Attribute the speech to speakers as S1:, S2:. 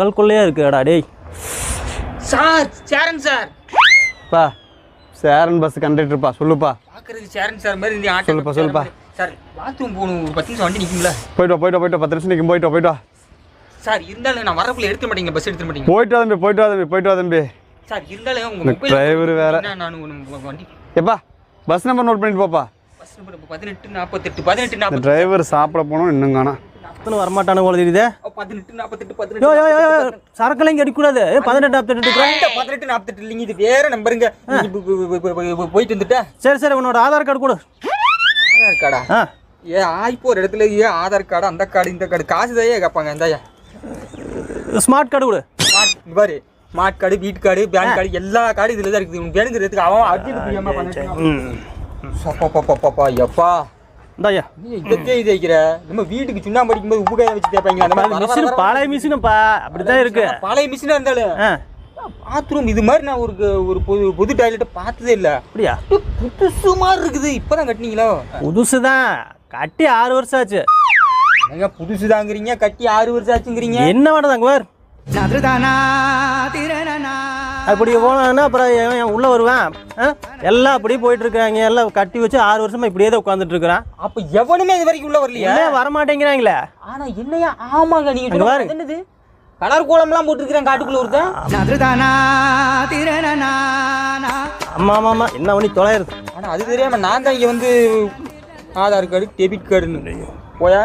S1: பகல்குள்ளேயே இருக்குடா டேய்.
S2: Sir Cheran sir.
S3: பா சேரன் பஸ் கண்டக்டர்ப்பா சொல்லுப்பா.
S2: பார்க்கறதுக்கு சேரன் சார் மாதிரி இந்த ஆட்டோ
S3: சொல்லுப்பா, சொல்லுப்பா.
S2: சார் பாத்ரூம் போகணும் ஒரு பத்து நிமிஷம் வண்டி நிற்குங்களா
S3: போயிட்டு வா, போயிட்டு போயிட்டு பத்து நிமிஷம் நிற்கும் போயிட்டு போயிட்டு வா.
S2: சார் இருந்தாலும் நான் வரக்குள்ள எடுக்க மாட்டீங்க பஸ் எடுக்க மாட்டீங்க.
S3: போயிட்டு வா தம்பி போயிட்டு வா தம்பி போயிட்டு வா தம்பி.
S2: சார் இருந்தாலும் உங்க
S3: driver வேற.
S2: நான் வண்டி
S3: எப்பா பஸ் நம்பர் நோட் பண்ணிட்டு போப்பா.
S2: பஸ் நம்பர் பதினெட்டு நாற்பத்தெட்டு பதினெட்டு
S3: இந்த
S2: நாற்பத்தி
S3: டிரைவர் சாப்பிட போனோம் இன்னும் காணா
S1: அத்தனை வரமாட்டானு போல தெரியுதே.
S2: பதினெட்டு நாற்பத்தெட்டு பதினெட்டு
S1: இங்கே அடிக்கக்கூடாது பதினெட்டு நாற்பத்தெட்டு
S2: பதினெட்டு நாற்பத்தெட்டு இல்லைங்க இது வேற நம்பருங்க. போயிட்டு வந்துட்டா.
S1: சரி சரி உன்னோட ஆதார் கார்டு கொடு.
S2: ஆதார் கார்டா?
S1: ஆ.
S2: ஏ ஆய் போற இடத்துல ஏன் ஆதார் கார்டு அந்த கார்டு இந்த கார்டு காசு தான் கேட்பாங்க இந்தாயா.
S1: ஸ்மார்ட் கார்டு கொடு.
S2: ஸ்மார்ட் பாரு. ஸ்மார்ட் கார்டு வீட் கார்டு பேங்க் கார்டு எல்லா கார்டு இதுல தான் இருக்குது வேணுங்கிறதுக்கு அவன் அர்ஜென்ட் எப்பா.
S1: இந்தாயா
S2: நீ இதே நம்ம வீட்டுக்கு சுண்ணாம்பு அடிக்கும்போது உப்பு காய வச்சு தேய்ப்பாங்க. அந்த மாதிரி
S1: மிஷின் பழைய மிஷினுப்பா அப்படிதான் இருக்கு.
S2: பழைய மிஷினா இருந்தாலும் பாத்ரூம் இது மாதிரி நான் ஒரு ஒரு பொது பொது டாய்லெட்டை பார்த்ததே இல்லை.
S1: அப்படியா?
S2: புதுசு மாதிரி இருக்குது. இப்பதான் கட்டினீங்களோ?
S1: புதுசு தான் கட்டி ஆறு வருஷம் ஆச்சு.
S2: நீங்க புதுசு தாங்கிறீங்க கட்டி ஆறு வருஷம் ஆச்சுங்கிறீங்க.
S1: என்ன வேணும் அங்கே வேறு அப்படி போனா அப்புறம் உள்ள வருவேன்? எல்லாம் அப்படியே போயிட்டு இருக்காங்க எல்லாம் கட்டி வச்சு ஆறு வருஷமா இப்படியே தான் உட்காந்துட்டு இருக்கிறான்.
S2: அப்ப எவனுமே இது வரைக்கும் உள்ள வரலையா?
S1: ஏன் வரமாட்டேங்கிறாங்களே.
S2: ஆனா என்னையா? ஆமாங்க நீங்க. என்னது? கலர் கோலம்லாம் போட்டுருக்கிறேன் காட்டுக்குள்ள ஒருத்தன்.
S1: ஆமா ஆமா ஆமா. என்ன பண்ணி தொலைறது?
S2: ஆனா அது தெரியாம நான் தான் இங்க வந்து ஆதார் கார்டு டெபிட் கார்டுன்னு. போயா?